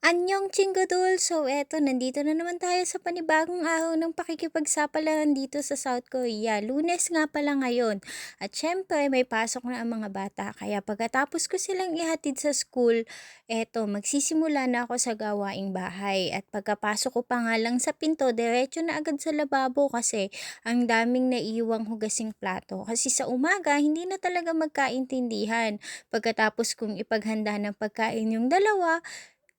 Anyong Chingodol! So eto, nandito na naman tayo sa panibagong araw ng pakikipagsapalaran dito sa South Korea. Lunes nga pala ngayon. At syempre, may pasok na ang mga bata. Kaya pagkatapos ko silang ihatid sa school, eto, magsisimula na ako sa gawaing bahay. At pagkapasok ko pa nga lang sa pinto, diretso na agad sa lababo kasi ang daming naiiwang hugasing plato. Kasi sa umaga, hindi na talaga magkaintindihan. Pagkatapos kong ipaghanda ng pagkain yung dalawa,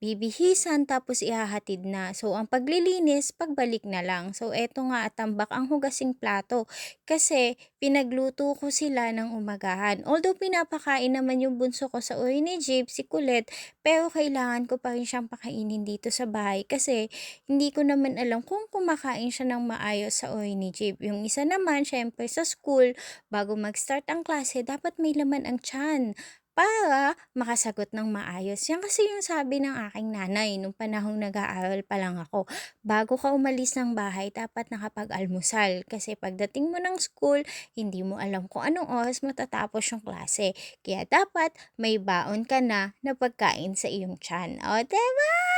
Bibihisan tapos ihahatid na. So, ang paglilinis, pagbalik na lang. So, eto nga at tambak ang hugasing plato. Kasi, pinagluto ko sila ng umagahan. Although, pinapakain naman yung bunso ko sa uri ni Jeep, si Colette, pero kailangan ko pa rin siyang pakainin dito sa bahay. Kasi, hindi ko naman alam kung kumakain siya ng maayos sa uri ni Jeep. Yung isa naman, syempre sa school, bago mag-start ang klase, dapat may laman ang tiyan. Para makasagot ng maayos. Yan kasi yung sabi ng aking nanay nung panahong nag-aaral pa lang ako. Bago ka umalis ng bahay, dapat nakapag-almusal. Kasi pagdating mo ng school, hindi mo alam kung anong oras matatapos yung klase. Kaya dapat may baon ka na na pagkain sa iyong tiyan. O, diba?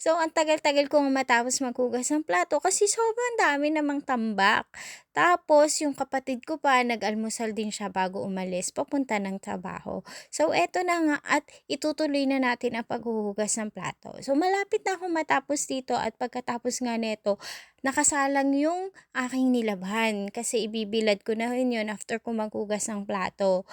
So, ang tagal-tagal kong matapos maghugas ng plato kasi sobrang dami namang tambak. Tapos, yung kapatid ko pa, nag-almusal din siya bago umalis, papunta ng trabaho. So, eto na nga at itutuloy na natin ang paghuhugas ng plato. So, malapit na akong matapos dito at pagkatapos nga neto, nakasalang yung aking nilabhan kasi ibibilad ko na rin yun after ko maghugas ng plato.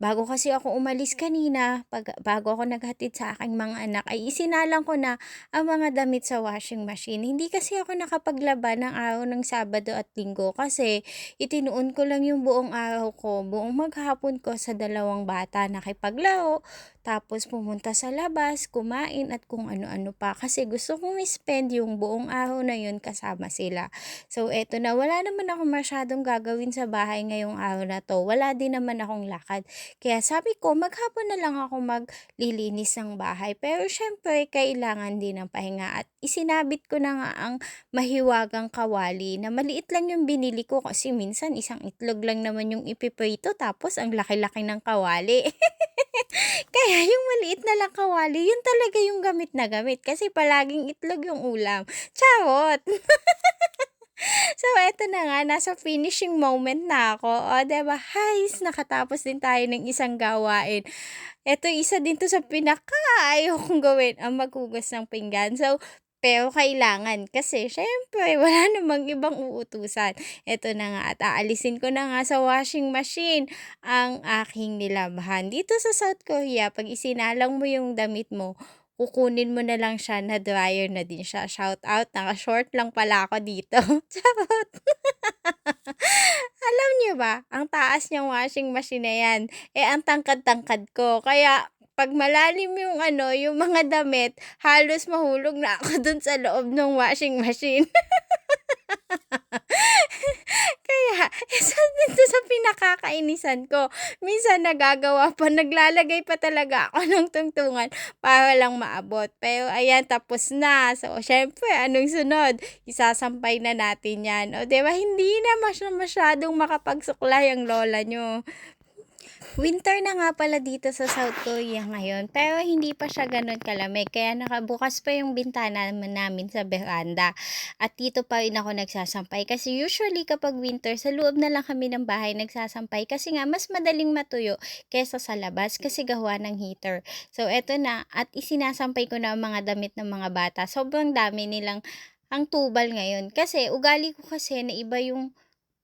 Bago kasi ako umalis kanina, pag bago ako naghatid sa aking mga anak, ay isinalang ko na ang mga damit sa washing machine. Hindi kasi ako nakapaglaba ng araw ng Sabado at Linggo kasi itinuon ko lang yung buong araw ko, buong maghapon ko sa dalawang bata. Nakipaglaro, tapos pumunta sa labas, kumain at kung ano-ano pa. Kasi gusto kong spend yung buong araw na yun kasama sila. So eto na, wala naman ako masyadong gagawin sa bahay ngayong araw na to. Wala din naman akong lakad. Kaya sabi ko, maghapon na lang ako maglilinis ng bahay. Pero syempre, kailangan din ng pahinga. At isinabit ko na nga ang mahiwagang kawali na maliit lang yung binili ko kasi minsan isang itlog lang naman yung ipiprito tapos ang laki-laki ng kawali. Kaya yung maliit na lang kawali, yun talaga yung gamit na gamit kasi palaging itlog yung ulam. Charot! So, eto na nga, nasa finishing moment na ako. O, diba, hays, nakatapos din tayo ng isang gawain. Eto, isa din to sa pinaka ayaw kong gawin, ang maghugas ng pinggan. So, pero kailangan kasi syempre wala namang ibang uutusan. Eto na nga at aalisin ko na nga sa washing machine ang aking nilabhan. Dito sa South Korea, pag isinalang mo yung damit mo, kukunin mo na lang siya na dryer na din siya. Shout out, naka-short lang pala ako dito. Charot. Alam niyo ba, ang taas niyang washing machine na yan, eh ang tangkad-tangkad ko. Kaya pag malalim yung ano, yung mga damit, halos mahulog na ako dun sa loob ng washing machine. Kaya, isa din to sa pinakakainisan ko. Minsan nagagawa pa, naglalagay pa talaga ako ng tungtungan para lang maabot. Pero ayan, tapos na. So, syempre, anong sunod? Isasampay na natin yan. O, diba? Hindi na masy- masyadong makapagsuklay ang lola nyo. Winter na nga pala dito sa South Korea ngayon, pero hindi pa siya gano'n kalamig. Kaya nakabukas pa yung bintana namin sa veranda. At dito pa rin ako nagsasampay. Kasi usually kapag winter, sa loob na lang kami ng bahay nagsasampay. Kasi nga, mas madaling matuyo kesa sa labas kasi gawa ng heater. So, eto na. At isinasampay ko na ang mga damit ng mga bata. Sobrang dami nilang ang tubal ngayon. Kasi ugali ko kasi na iba yung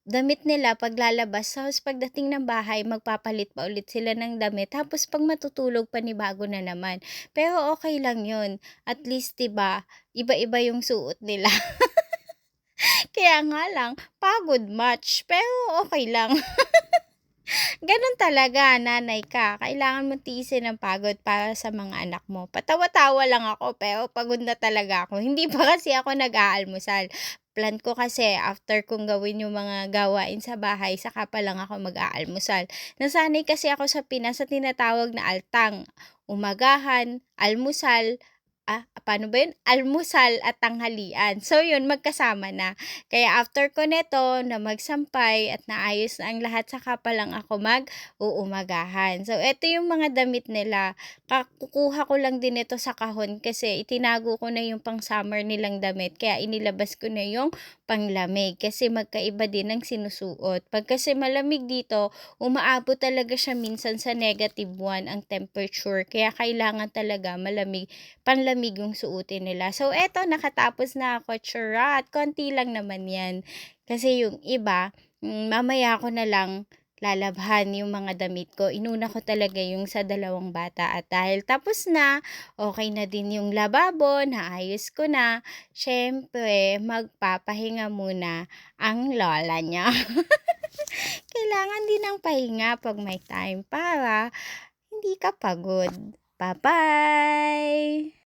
damit nila paglalabas tapos pagdating ng bahay magpapalit pa ulit sila ng damit tapos pag matutulog panibago na naman. Pero okay lang 'yun, at least 'di ba, iba-iba yung suot nila. Kaya nga lang pagod much, pero okay lang. Gano'n talaga, nanay ka. Kailangan mong tiisin ang pagod para sa mga anak mo. Patawa-tawa lang ako, pero pagod na talaga ako. Hindi pa kasi ako nag-aalmusal. Plan ko kasi after kong gawin yung mga gawain sa bahay, saka pa lang ako mag-aalmusal. Nasanay kasi ako sa Pinas sa tinatawag na altang. Umagahan, almusal, ah, paano ba yun? Almusal at tanghalian. So yun, magkasama na. Kaya after ko neto na magsampay at naayos na ang lahat, saka pa lang ako mag-uumagahan. So eto yung mga damit nila. Kukuha ko lang din ito sa kahon kasi itinago ko na yung pang-summer nilang damit. Kaya inilabas ko na yung panglamig kasi magkaiba din ang sinusuot. Pag kasi malamig dito, umaabot talaga siya minsan sa negative 1 ang temperature. Kaya kailangan talaga malamig, panlamig yung suotin nila. So eto, nakatapos na ako. Charat, konti lang naman yan. Kasi yung iba, mm, mamaya ko na lang lalabhan yung mga damit ko. Inuna ko talaga yung sa dalawang bata. At dahil tapos na, okay na din yung lababo, naayos ko na. Siyempre, magpapahinga muna ang lola niya. Kailangan din ng pahinga pag may time para hindi ka pagod. Bye-bye!